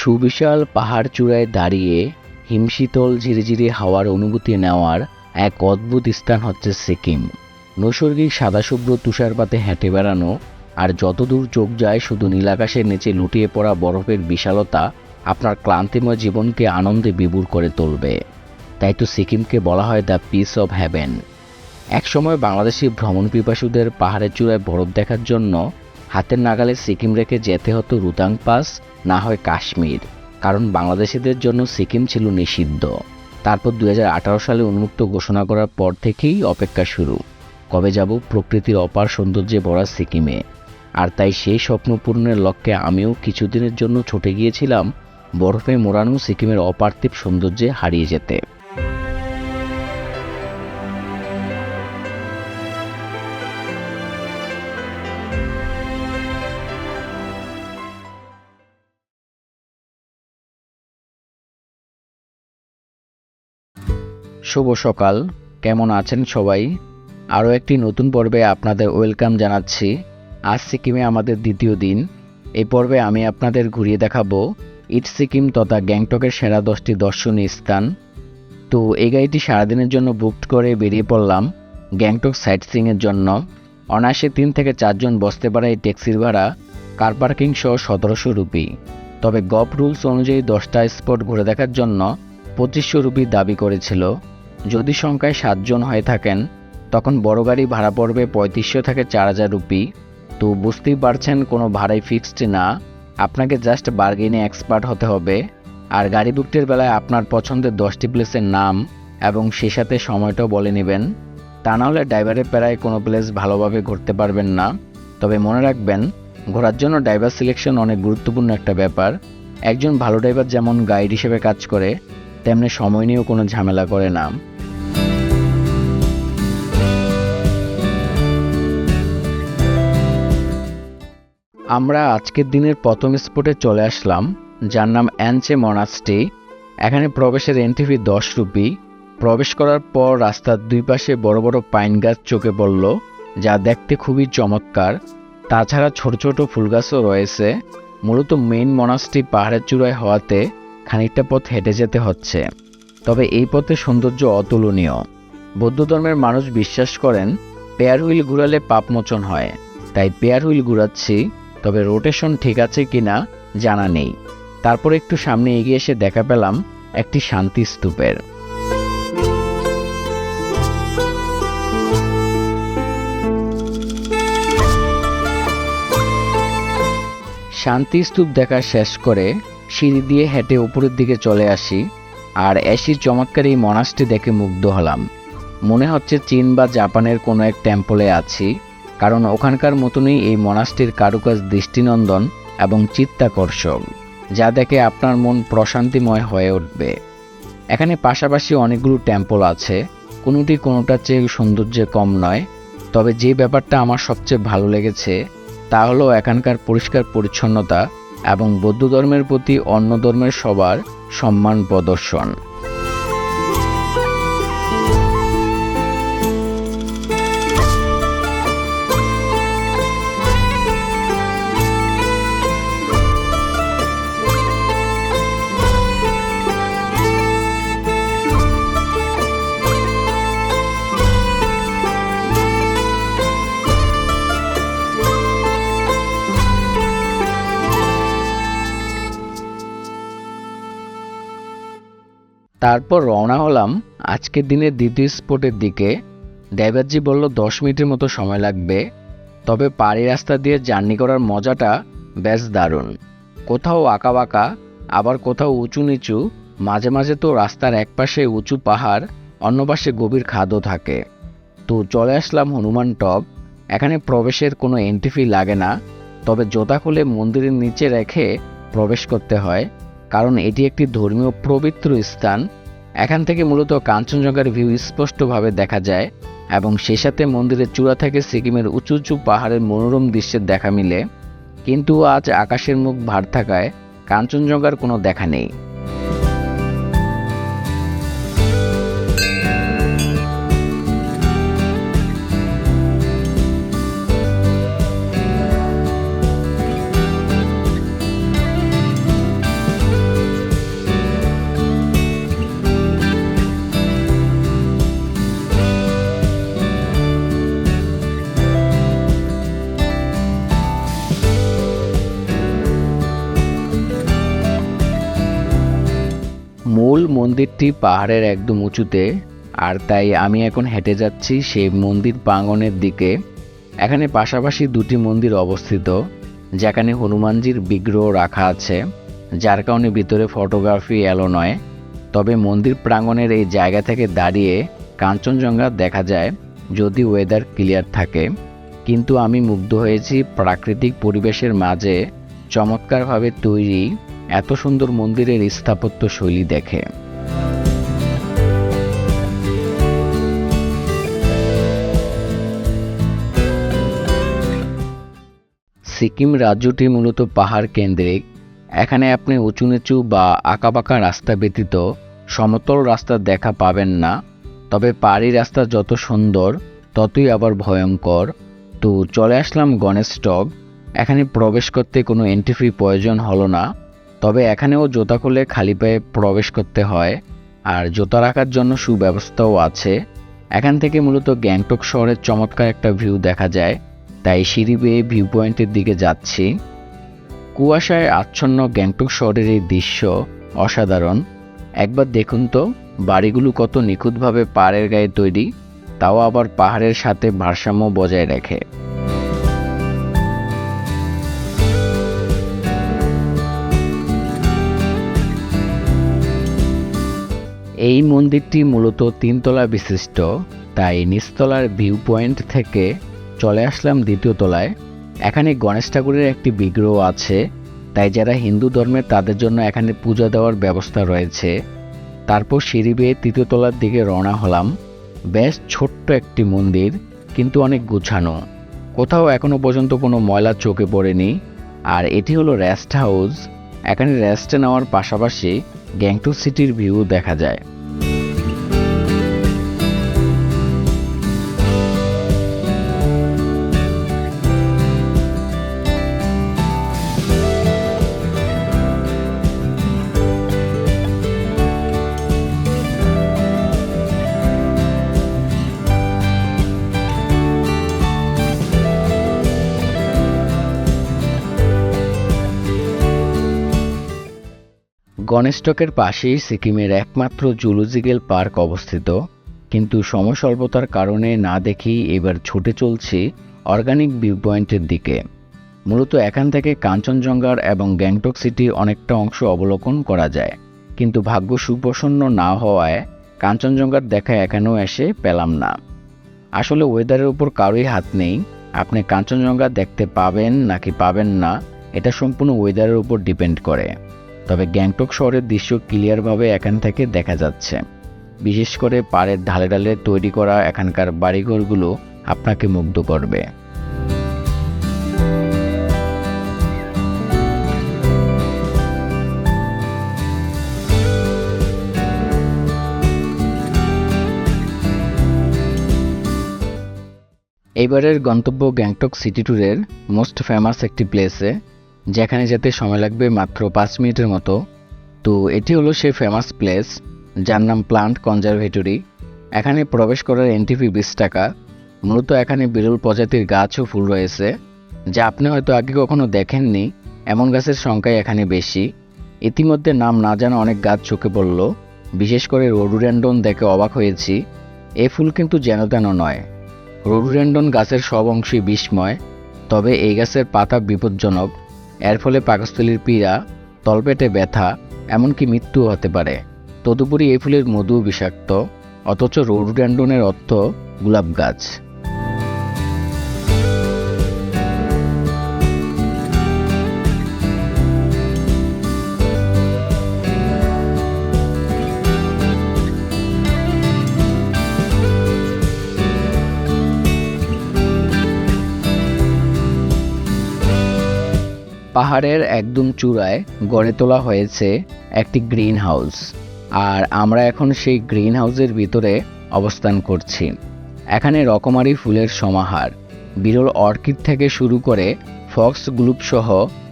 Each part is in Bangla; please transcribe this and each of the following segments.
সুবিশাল পাহাড় চূড়ায় দাঁড়িয়ে হিমশীতল ঝিরিঝিরি হাওয়ার অনুভূতি নেওয়ার এক অদ্ভুত স্থান হচ্ছে সিকিম। নৈসর্গিক সাদাশুভ্র তুষারপাতে হেঁটে বেড়ানো আর যতদূর চোখ যায় শুধু নীলাকাশের নিচে লুটিয়ে পড়া বরফের বিশালতা আপনার ক্লান্তিময় জীবনকে আনন্দে বিবুর করে তুলবে। তাই তো সিকিমকে বলা হয় দ্য পিস অব হ্যাভেন একসময় বাংলাদেশি ভ্রমণ পিপাসুদের পাহাড়ের চূড়ায় বরফ দেখার জন্য হাতের নাগালে সিকিম রেখে যেতে হতো রুতাং পাস, না হয় কাশ্মীর, কারণ বাংলাদেশিদের জন্য সিকিম ছিল নিষিদ্ধ। তারপর দু হাজার আঠারো সালে উন্মুক্ত ঘোষণা করার পর থেকেই অপেক্ষা শুরু। কবে যাব প্রকৃতির অপার সৌন্দর্যে ভরা সিকিমে। আর তাই সেই স্বপ্ন পূরণের লক্ষ্যে আমিও কিছুদিনের জন্য ছুটে গিয়েছিলাম বরফে মোড়ানো সিকিমের অপার্থিব সৌন্দর্যে হারিয়ে যেতে। শুভ সকাল। কেমন আছেন সবাই? আরও একটি নতুন পর্বে আপনাদের ওয়েলকাম জানাচ্ছি। আজ সিকিমে আমাদের দ্বিতীয় দিন। এই পর্বে আমি আপনাদের ঘুরিয়ে দেখাবো ইট সিকিম তথা গ্যাংটকের সেরা দশটি দর্শনীয় স্থান। তো এই গাড়িটি সারাদিনের জন্য বুকড করে বেরিয়ে পড়লাম গ্যাংটক সাইট সিংয়ের জন্য। অনায়াসে তিন থেকে চারজন বসতে পারে এই ট্যাক্সির ভাড়া, কার পার্কিং সহ সতেরোশো রুপি। তবে গভ রুলস অনুযায়ী দশটা স্পট ঘুরে দেখার জন্য পঁচিশশো রুপি দাবি করেছিল। যদি সংখ্যায় সাতজন হয়ে থাকেন, তখন বড় গাড়ি ভাড়া পড়বে পঁয়ত্রিশশো থেকে চার হাজার রুপি। তো বুঝতেই পারছেন কোনো ভাড়াই ফিক্সড না। আপনাকে জাস্ট বার্গেনে এক্সপার্ট হতে হবে। আর গাড়ি বুকটির বেলায় আপনার পছন্দের দশটি প্লেসের নাম এবং সে সাথে সময়টাও বলে নেবেন। তা নাহলে ড্রাইভারের প্যারায় কোনো প্লেস ভালোভাবে ঘুরতে পারবেন না। তবে মনে রাখবেন, ঘোরার জন্য ড্রাইভার সিলেকশন অনেক গুরুত্বপূর্ণ একটা ব্যাপার। একজন ভালো ড্রাইভার যেমন গাইড হিসেবে কাজ করে, তেমনি সময় নিয়েও কোনো ঝামেলা করে না। আমরা আজকের দিনের প্রথম স্পটে চলে আসলাম, যার নাম অ্যানচে মনাস্টে এখানে প্রবেশের এন্ট্রি ফি দশ রুপি। প্রবেশ করার পর রাস্তার দুই পাশে বড় বড় পাইন গাছ চোখে পড়ল, যা দেখতে খুবই চমৎকার। তাছাড়া ছোট ছোট ফুল গাছও রয়েছে। মূলত মেইন মনাস্টি পাহাড়ের চূড়ায় হওয়াতে খানিকটা পথ হেঁটে যেতে হচ্ছে। তবে এই পথে সৌন্দর্য অতুলনীয়। বৌদ্ধ ধর্মের মানুষ বিশ্বাস করেন, পেয়ার হুইল ঘুরালে পাপমোচন হয়। তাই পেয়ার হুইল ঘুরাচ্ছি তবে রোটেশন ঠিক আছে কিনা জানা নেই। তারপর একটু সামনে এগিয়ে এসে দেখা পেলাম একটি শান্তি স্তূপের। শান্তি স্তূপ দেখা শেষ করে সিঁড়ি দিয়ে হেঁটে উপরের দিকে চলে আসি আর এসির চমৎকার এই মনাসটি দেখে মুগ্ধ হলাম। মনে হচ্ছে চীন বা জাপানের কোনো এক টেম্পলে আছি। কারণ ওখানকার মতনই এই মনাস্টির কারুকাজ দৃষ্টিনন্দন এবং চিত্তাকর্ষক, যা দেখে আপনার মন প্রশান্তিময় হয়ে উঠবে। এখানে পাশাপাশি অনেকগুলো টেম্পল আছে, কোনোটি কোনোটার চেয়ে সৌন্দর্যে কম নয়। তবে যে ব্যাপারটা আমার সবচেয়ে ভালো লেগেছে, তা হলো এখানকার পরিষ্কার পরিচ্ছন্নতা এবং বৌদ্ধ ধর্মের প্রতি অন্য ধর্মের সবার সম্মান প্রদর্শন। তারপর রওনা হলাম আজকের দিনের দ্বিতীয় স্পটের দিকে। ড্রাইভারজি বলল, দশ মিনিটের মতো সময় লাগবে। তবে পাড়ি রাস্তা দিয়ে জার্নি করার মজাটা বেশ দারুণ। কোথাও আঁকা বাঁকা, আবার কোথাও উঁচু নিচু। মাঝে মাঝে তো রাস্তার এক পাশে উঁচু পাহাড়, অন্য পাশে গভীর খাদও থাকে। তো চলে আসলাম হনুমান টপ। এখানে প্রবেশের কোনো এন্ট্রি ফি লাগে না। তবে জোতা খুলে মন্দিরের নিচে রেখে প্রবেশ করতে হয়। কারণ এটি একটি ধর্মীয় পবিত্র স্থান। এখান থেকে মূলত কাঞ্চনজঙ্ঘার ভিউ স্পষ্টভাবে দেখা যায় এবং সে সাথে মন্দিরের চূড়া থেকে সিকিমের উঁচু উঁচু পাহাড়ের মনোরম দৃশ্যের দেখা মিলে, কিন্তু আজ আকাশের মুখ ভার থাকায় কাঞ্চনজঙ্ঘার কোনো দেখা নেই। মন্দিরটি পাহাড়ের একদম উঁচুতে, আর তাই আমি এখন হেঁটে যাচ্ছি সেই মন্দির প্রাঙ্গণের দিকে। এখানে পাশাপাশি দুটি মন্দির অবস্থিত, যেখানে হনুমানজির বিগ্রহ রাখা আছে, যার কারণে ভিতরে ফটোগ্রাফি এলো নয়। তবে মন্দির প্রাঙ্গণের এই জায়গা থেকে দাঁড়িয়ে কাঞ্চনজঙ্ঘা দেখা যায়, যদি ওয়েদার ক্লিয়ার থাকে। কিন্তু আমি মুগ্ধ হয়েছি প্রাকৃতিক পরিবেশের মাঝে চমৎকারভাবে তৈরি এত সুন্দর মন্দিরের স্থাপত্য শৈলী দেখে। সিকিম রাজ্যটি মূলত পাহাড় কেন্দ্রিক। এখানে আপনি উঁচু নিচু বা আঁকাবাঁকা রাস্তা ব্যতীত সমতল রাস্তা দেখা পাবেন না, তবে পাহাড়ি রাস্তা যত সুন্দর, ততই আবার ভয়ঙ্কর। তো চলে আসলাম গণেশ টক এখানে প্রবেশ করতে কোনো এন্ট্রি ফি প্রয়োজন হলো না, তবে এখানেও জুতা খুলে খালি পায়ে প্রবেশ করতে হয়, আর জুতা রাখার জন্য সুব্যবস্থাও আছে। এখান থেকে মূলত গ্যাংটক শহরের চমৎকার একটা ভিউ দেখা যায়। তাই সিঁড়ি বেয়ে ভিউ পয়েন্টের দিকে যাচ্ছি। কুয়াশায় আচ্ছন্ন গ্যাংটক শহরের এই দৃশ্য অসাধারণ। একবার দেখুন তো, বাড়িগুলো কত নিখুঁতভাবে পাড়ের গায়ে তৈরি, তাও আবার পাহাড়ের সাথে ভারসাম্য বজায় রাখে। এই মন্দিরটি মূলত তিনতলা বিশিষ্ট, তাই নিচতলার ভিউ পয়েন্ট থেকে চলে আসলাম দ্বিতীয় তলায়। এখানে গণেশ ঠাকুরের একটি বিগ্রহ আছে, তাই যারা হিন্দু ধর্মের তাদের জন্য এখানে পূজা দেওয়ার ব্যবস্থা রয়েছে। তারপর সিঁড়ি বেয়ে তৃতীয় তলার দিকে রওনা হলাম। বেশ ছোট্ট একটি মন্দির, কিন্তু অনেক গুছানো। কোথাও এখনও পর্যন্ত কোনো ময়লা চোখে পড়েনি। আর এটি হলো রেস্ট হাউস। এখানে রেস্টে নেওয়ার পাশাপাশি গ্যাংটক সিটির ভিউ দেখা যায়। গণেশটকের পাশেই সিকিমের একমাত্র জুলজিক্যাল পার্ক অবস্থিত, কিন্তু সময় স্বল্পতার কারণে না দেখেই এবার ছুটে চলছি অর্গানিক ভিউ পয়েন্টের দিকে। মূলত এখান থেকে কাঞ্চনজঙ্ঘার এবং গ্যাংটক সিটি অনেকটা অংশ অবলোকন করা যায়, কিন্তু ভাগ্য সুপ্রসন্ন না হওয়ায় কাঞ্চনজঙ্ঘার দেখা এখানেও এসে পেলাম না। আসলে ওয়েদারের উপর কারোই হাত নেই, আপনি কাঞ্চনজঙ্ঘা দেখতে পাবেন নাকি পাবেন না, এটা সম্পূর্ণ ওয়েদারের উপর ডিপেন্ড করে। তবে গ্যাংটক শহরের দৃশ্য ক্লিয়ারভাবে এখান থেকে দেখা যাচ্ছে। বিশেষ করে পাড়ের ঢালে ঢালে তৈরি করা এখানকার বাড়িঘরগুলো আপনাকে মুগ্ধ করবে। এইবারের গন্তব্য গ্যাংটক সিটি ট্যুরের মোস্ট ফেমাস একটি প্লেসে যেখানে যেতে সময় লাগবে মাত্র পাঁচ মিনিটের মতো। তো এটি হলো সেই ফেমাস প্লেস যার নাম প্লান্ট কনজারভেটরি এখানে প্রবেশ করার এন্ট্রি ফি বিশ টাকা। মূলত এখানে বিরল প্রজাতির গাছ ও ফুল রয়েছে, যা আপনি হয়তো আগে কখনো দেখেননি। এমন গাছের সংখ্যাই এখানে বেশি। ইতিমধ্যে নাম না জানা অনেক গাছ চোখে পড়ল। বিশেষ করে রোডুরেন্ডন দেখে অবাক হয়েছি। এ ফুল কিন্তু যেন তেন নয়। রোডুরেন্ডন গাছের সব অংশই বিস্ময় তবে এই গাছের পাতা বিপজ্জনক। এর ফলে পাকস্থলীর পীড়া, তলপেটে ব্যথা, এমনকি মৃত্যু হতে পারে। তদুপরি এই ফুলের মধু বিষাক্ত, অথচ রোডুড্যান্ডনের অর্থ গোলাপ গাছ। পাহাড়ের একদম চূড়ায় গড়ে তোলা হয়েছে একটি গ্রিন হাউস আর আমরা এখন সেই গ্রিন হাউসের ভিতরে অবস্থান করছি। এখানে রকমারি ফুলের সমাহার, বিরল অর্কিড থেকে শুরু করে ফক্স গ্লুপ সহ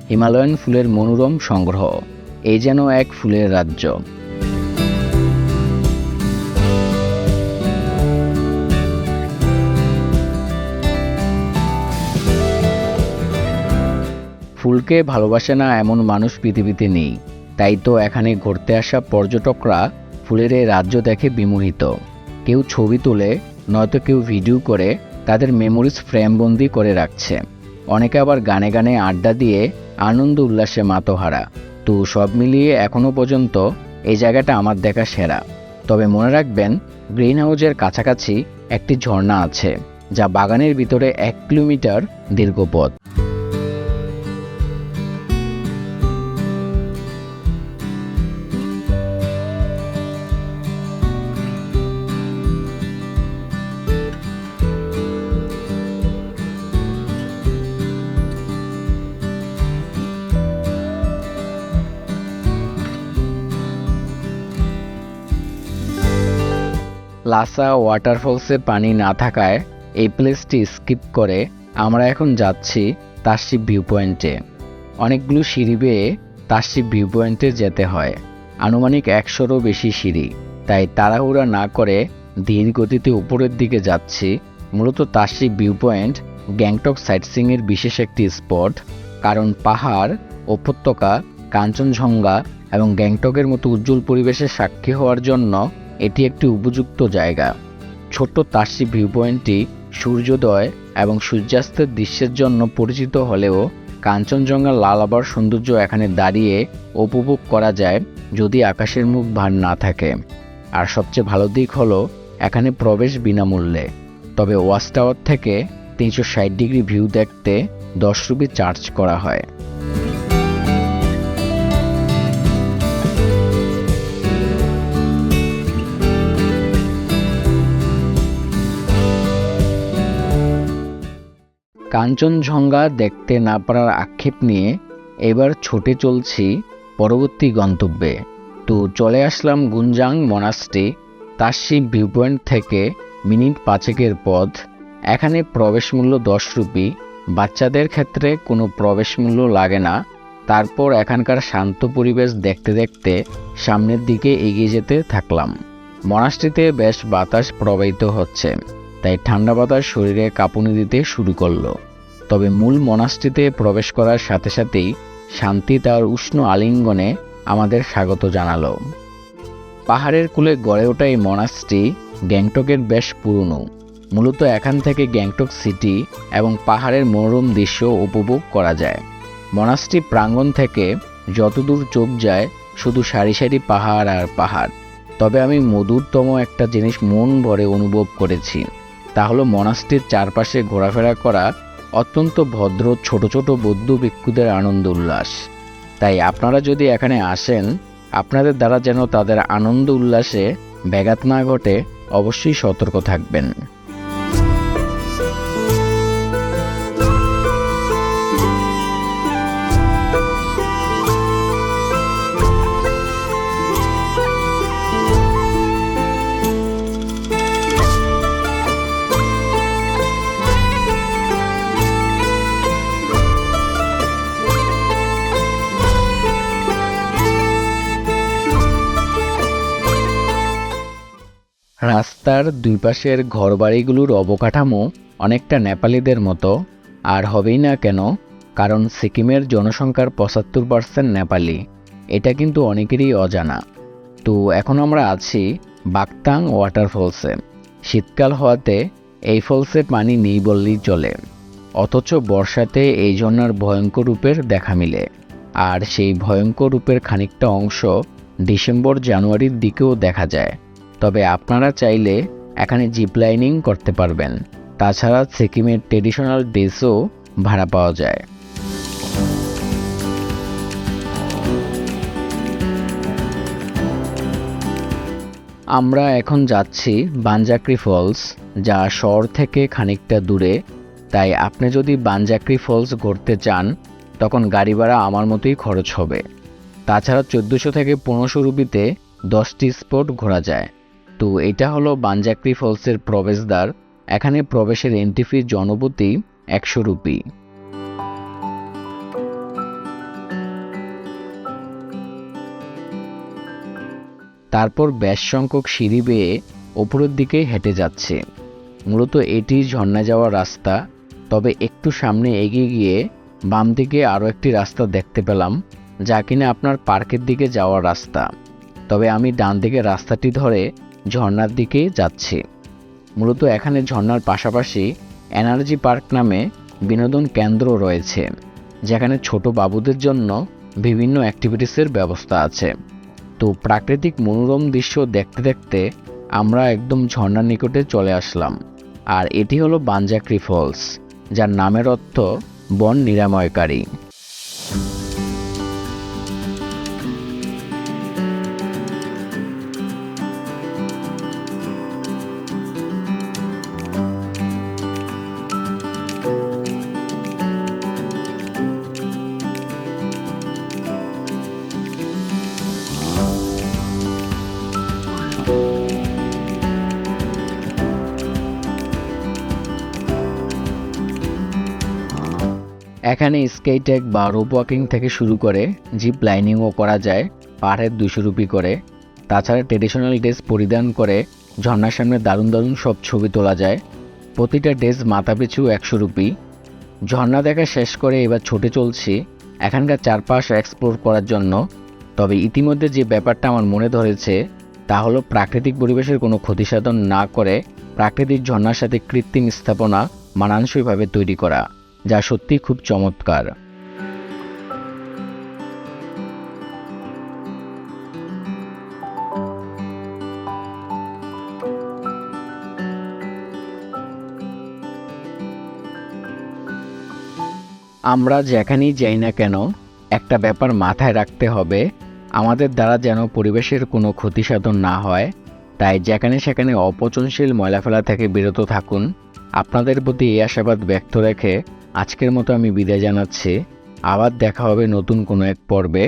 হিমালয়ান ফুলের মনোরম সংগ্রহ। এই যেন এক ফুলের রাজ্য। ফুলকে ভালোবাসে না এমন মানুষ পৃথিবীতে নেই। তাই তো এখানে ঘুরতে আসা পর্যটকরা ফুলের এই রাজ্য দেখে বিমোহিত। কেউ ছবি তুলে, নয়তো কেউ ভিডিও করে তাদের মেমোরিজ ফ্রেমবন্দি করে রাখছে। অনেকে আবার গানে গানে আড্ডা দিয়ে আনন্দ উল্লাসে মাতোহারা। তো সব মিলিয়ে এখনও পর্যন্ত এই জায়গাটা আমার দেখা সেরা। তবে মনে রাখবেন গ্রিন হাউজের কাছাকাছি একটি ঝর্ণা আছে, যা বাগানের ভিতরে এক কিলোমিটার দীর্ঘ পথ লাসা ওয়াটারফলসে পানি না থাকায় এই প্লেসটি স্কিপ করে আমরা এখন যাচ্ছি তাসিব ভিউ পয়েন্টে অনেকগুলো সিঁড়ি বেয়ে তাসিব ভিউ পয়েন্টে যেতে হয়। আনুমানিক একশোরও বেশি সিঁড়ি। তাই তাড়াহুড়া না করে ধীর গতিতে উপরের দিকে যাচ্ছি। মূলত তাসিব ভিউ পয়েন্ট গ্যাংটক সাইটসিংয়ের বিশেষ একটি স্পট, কারণ পাহাড়, উপত্যকা, কাঞ্চনজঙ্ঘা এবং গ্যাংটকের মতো উজ্জ্বল পরিবেশের সাক্ষী হওয়ার জন্য এটি একটি উপযুক্ত জায়গা। ছোট্ট তাসি ভিউ পয়েন্টটি সূর্যোদয় এবং সূর্যাস্তের দৃশ্যের জন্য পরিচিত হলেও কাঞ্চনজঙ্ঘার লাল আবার সৌন্দর্য এখানে দাঁড়িয়ে উপভোগ করা যায় যদি আকাশের মুখ ভার না থাকে। আর সবচেয়ে ভালো দিক হলো এখানে প্রবেশ বিনামূল্যে। তবে ওয়াচ টাওয়ার থেকে তিনশো ষাট ডিগ্রি ভিউ দেখতে দশ রুপি চার্জ করা হয়। কাঞ্চনজঙ্ঘা দেখতে না পারার আক্ষেপ নিয়ে এবার ছুটে চলছি পরবর্তী গন্তব্যে। তো চলে আসলাম Gonjang monastery Tashi view point থেকে মিনিট পাঁচেকের পথ। এখানে প্রবেশ মূল্য দশ রুপি। বাচ্চাদের ক্ষেত্রে কোনো প্রবেশ মূল্য লাগে না। তারপর এখানকার শান্ত পরিবেশ দেখতে দেখতে সামনের দিকে এগিয়ে যেতে থাকলাম। মনাস্ট্রিতে বেশ বাতাস প্রবাহিত হচ্ছে, তাই ঠান্ডা বাতাস শরীরে কাঁপুনি দিতে শুরু করল। তবে মূল মনাস্ট্রিতে প্রবেশ করার সাথে সাথেই শান্তি তার উষ্ণ আলিঙ্গনে আমাদের স্বাগত জানালো। পাহাড়ের কূলে গড়ে ওঠা এই মনাস্ট্রি গ্যাংটকের বেশ পুরনো। মূলত এখান থেকে গ্যাংটক সিটি এবং পাহাড়ের মনোরম দৃশ্য উপভোগ করা যায়। মনাস্ট্রি প্রাঙ্গণ থেকে যতদূর চোখ যায়, শুধু সারি সারি পাহাড় আর পাহাড়। তবে আমি মধুরতম একটা জিনিস মন ভরে অনুভব করেছি, তা হলো মনাস্ট্রির চারপাশে ঘোরাফেরা করা অত্যন্ত ভদ্র, ছোট ছোট বৌদ্ধ ভিক্ষুদের আনন্দ উল্লাস। তাই আপনারা যদি এখানে আসেন, আপনাদের দ্বারা যেন তাদের আনন্দ উল্লাসে ব্যাঘাত না ঘটে, অবশ্যই সতর্ক থাকবেন। রাস্তার দুই পাশের ঘরবাড়িগুলোর অবকাঠামো অনেকটা নেপালিদের মতো, আর হবেই না কেন, কারণ সিকিমের জনসংখ্যার পঁচাত্তর পার্সেন্ট নেপালি। এটা কিন্তু অনেকেরই অজানা। তো এখন আমরা আছি বাগতাং ওয়াটারফলসে। শীতকাল হওয়াতে এই ফলসে পানি নেই বললেই চলে। অথচ বর্ষাতে এই ঝর্ণার ভয়ঙ্কর রূপের দেখা মিলে। আর সেই ভয়ঙ্কর রূপের খানিকটা অংশ ডিসেম্বর জানুয়ারির দিকেও দেখা যায়। তবে আপনারা চাইলে এখানে জিপ লাইনিং করতে পারবেন। তাছাড়া সিকিমের ট্রেডিশনাল ড্রেসও ভাড়া পাওয়া যায়। আমরা এখন যাচ্ছি বানজাকরি ফলস, যা শহর থেকে খানিকটা দূরে। তাই আপনি যদি বানজাকরি ফলস ঘুরতে চান, তখন গাড়ি ভাড়া আমার মতোই খরচ হবে। তাছাড়া চোদ্দোশো থেকে পনেরোশো রুপিতে দশটি স্পট ঘোরা যায়। তো এটা হলো বানজাকরি ফলসের প্রবেশদ্বার। এখানে প্রবেশের এন্ট্রি ফি জনপ্রতি একশো রুপি। তারপর ব্যাস সংখ্যক সিঁড়ি বেয়ে ওপরের দিকে হেঁটে যাচ্ছে। মূলত এটি ঝর্ণা যাওয়ার রাস্তা, তবে একটু সামনে এগিয়ে গিয়ে বাম দিকে আরও একটি রাস্তা দেখতে পেলাম, যা কিনা আপনার পার্কের দিকে যাওয়ার রাস্তা। তবে আমি ডান দিকে রাস্তাটি ধরে ঝর্ণার দিকে যাচ্ছি। মূলত এখানে ঝর্নার পাশাপাশি এনার্জি পার্ক নামে বিনোদন কেন্দ্র রয়েছে, যেখানে ছোট বাবুদের জন্য বিভিন্ন অ্যাক্টিভিটিসের ব্যবস্থা আছে। তো প্রাকৃতিক মনোরম দৃশ্য দেখতে দেখতে আমরা একদম ঝর্ণার নিকটে চলে আসলাম। আর এটি হলো বাঞ্জাক্রি ফলস, যার নামের অর্থ বন নিরাময়কারী। এখানে স্কেটেক বা রোপ ওয়াকিং থেকে শুরু করে জিপ লাইনিংও করা যায়, পার হেড দুশো রুপি করে। তাছাড়া ট্রেডিশনাল ড্রেস পরিধান করে ঝর্ণার সামনে দারুণ দারুণ সব ছবি তোলা যায়। প্রতিটা ড্রেস মাথাপিছু একশো রুপি। ঝর্ণা দেখা শেষ করে এবার ছুটে চলছি এখানকার চারপাশ এক্সপ্লোর করার জন্য। তবে ইতিমধ্যে যে ব্যাপারটা আমার মনে ধরেছে, তা হলো প্রাকৃতিক পরিবেশের কোনো ক্ষতিসাধন না করে প্রাকৃতিক ঝর্ণার সাথে কৃত্রিম স্থাপনা মানানসইভাবে তৈরি করা। যা সত্যি খুব চমৎকার। আমরা যেখানেই যাই না কেন, একটা ব্যাপার মাথায় রাখতে হবে, আমাদের দ্বারা যেন পরিবেশের কোনো ক্ষতি সাধন না হয়। তাই যেখানে সেখানে অপচনশীল ময়লা ফেলা থেকে বিরত থাকুন। আপনাদের প্রতি এই আশাবাদ ব্যক্ত রেখে আজকের মতো আমি বিদায় জানাচ্ছি। আবার দেখা হবে নতুন কোনো এক পর্বে।